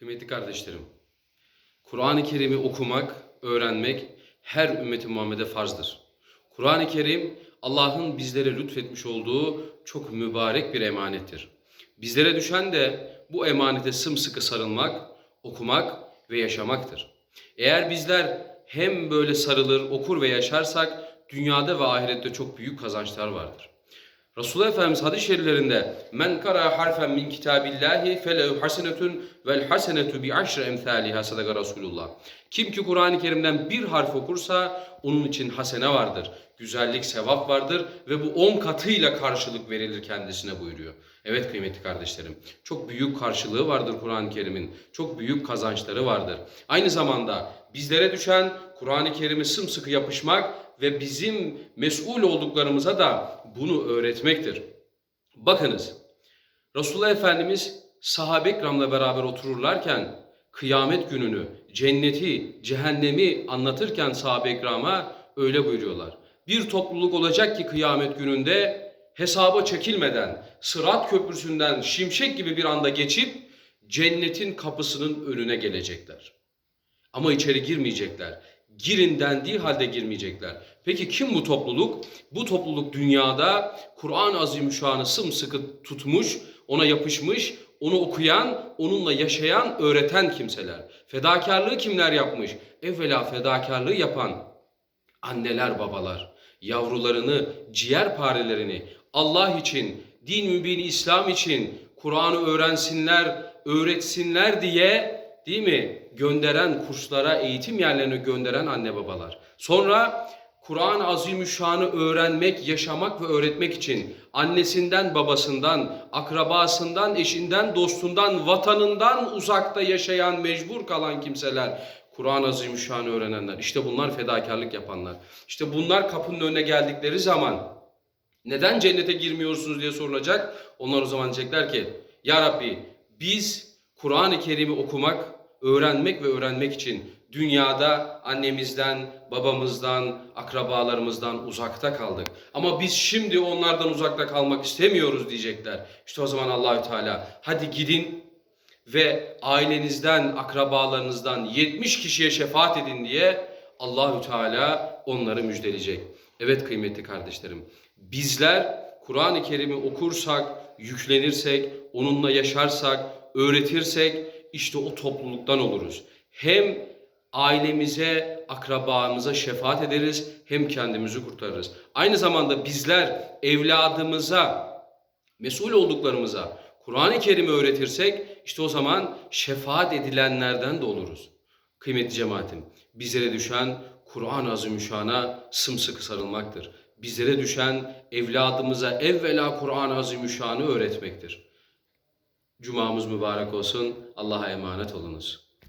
Kıymetli kardeşlerim, Kur'an-ı Kerim'i okumak, öğrenmek her ümmeti Muhammed'e farzdır. Kur'an-ı Kerim Allah'ın bizlere lütfetmiş olduğu çok mübarek bir emanettir. Bizlere düşen de bu emanete sımsıkı sarılmak, okumak ve yaşamaktır. Eğer bizler hem böyle sarılır, okur ve yaşarsak dünyada ve ahirette çok büyük kazançlar vardır. Resulullah Efendimiz hadis-i şeriflerinde men kara harfen min kitabillahi felehu hasenetun vel hasenetu bi aşri emthaliha sadaka Resulullah. Kim ki Kur'an-ı Kerim'den bir harf okursa onun için hasene vardır. Güzellik, sevap vardır ve bu on katıyla karşılık verilir kendisine buyuruyor. Evet kıymetli kardeşlerim, çok büyük karşılığı vardır Kur'an-ı Kerim'in. Çok büyük kazançları vardır. Aynı zamanda bizlere düşen Kur'an-ı Kerim'e sımsıkı yapışmak ve bizim mesul olduklarımıza da bunu öğretmektir. Bakınız, Resulullah Efendimiz sahabe ikramla beraber otururlarken kıyamet gününü, cenneti, cehennemi anlatırken sahabe ikrama öyle buyuruyorlar. Bir topluluk olacak ki kıyamet gününde hesaba çekilmeden sırat köprüsünden şimşek gibi bir anda geçip cennetin kapısının önüne gelecekler. Ama içeri girmeyecekler. Girin dendiği halde girmeyecekler. Peki kim bu topluluk? Bu topluluk dünyada Kur'an-ı Azimüşşan'ı sımsıkı tutmuş, ona yapışmış, onu okuyan, onunla yaşayan, öğreten kimseler. Fedakarlığı kimler yapmış? Evvela fedakarlığı yapan anneler babalar, yavrularını, ciğer parelerini Allah için, din mübini İslam için Kur'an'ı öğrensinler, öğretsinler diye değil mi? Gönderen kurslara, eğitim yerlerine gönderen anne babalar. Sonra Kur'an-ı Azimüşşan'ı öğrenmek, yaşamak ve öğretmek için annesinden, babasından, akrabasından, eşinden, dostundan, vatanından uzakta yaşayan, mecbur kalan kimseler, Kur'an-ı Azimüşşan'ı öğrenenler. İşte bunlar fedakarlık yapanlar. İşte bunlar kapının önüne geldikleri zaman neden cennete girmiyorsunuz diye sorulacak. Onlar o zaman diyecekler ki Ya Rabbi biz Kur'an-ı Kerim'i okumak, öğrenmek ve öğrenmek için dünyada annemizden, babamızdan, akrabalarımızdan uzakta kaldık. Ama biz şimdi onlardan uzakta kalmak istemiyoruz diyecekler. İşte o zaman Allahü Teala hadi gidin ve ailenizden, akrabalarınızdan 70 kişiye şefaat edin diye Allahü Teala onları müjdeleyecek. Evet kıymetli kardeşlerim, bizler Kur'an-ı Kerim'i okursak, yüklenirsek, onunla yaşarsak, öğretirsek işte o topluluktan oluruz. Hem ailemize, akrabamıza şefaat ederiz hem kendimizi kurtarırız. Aynı zamanda bizler evladımıza, mesul olduklarımıza Kur'an-ı Kerim'i öğretirsek işte o zaman şefaat edilenlerden de oluruz. Kıymetli cemaatim, bizlere düşen Kur'an-ı Azimüşşan'a sımsıkı sarılmaktır. Bizlere düşen evladımıza evvela Kur'an-ı Azimüşşan'ı öğretmektir. Cumamız mübarek olsun. Allah'a emanet olunuz.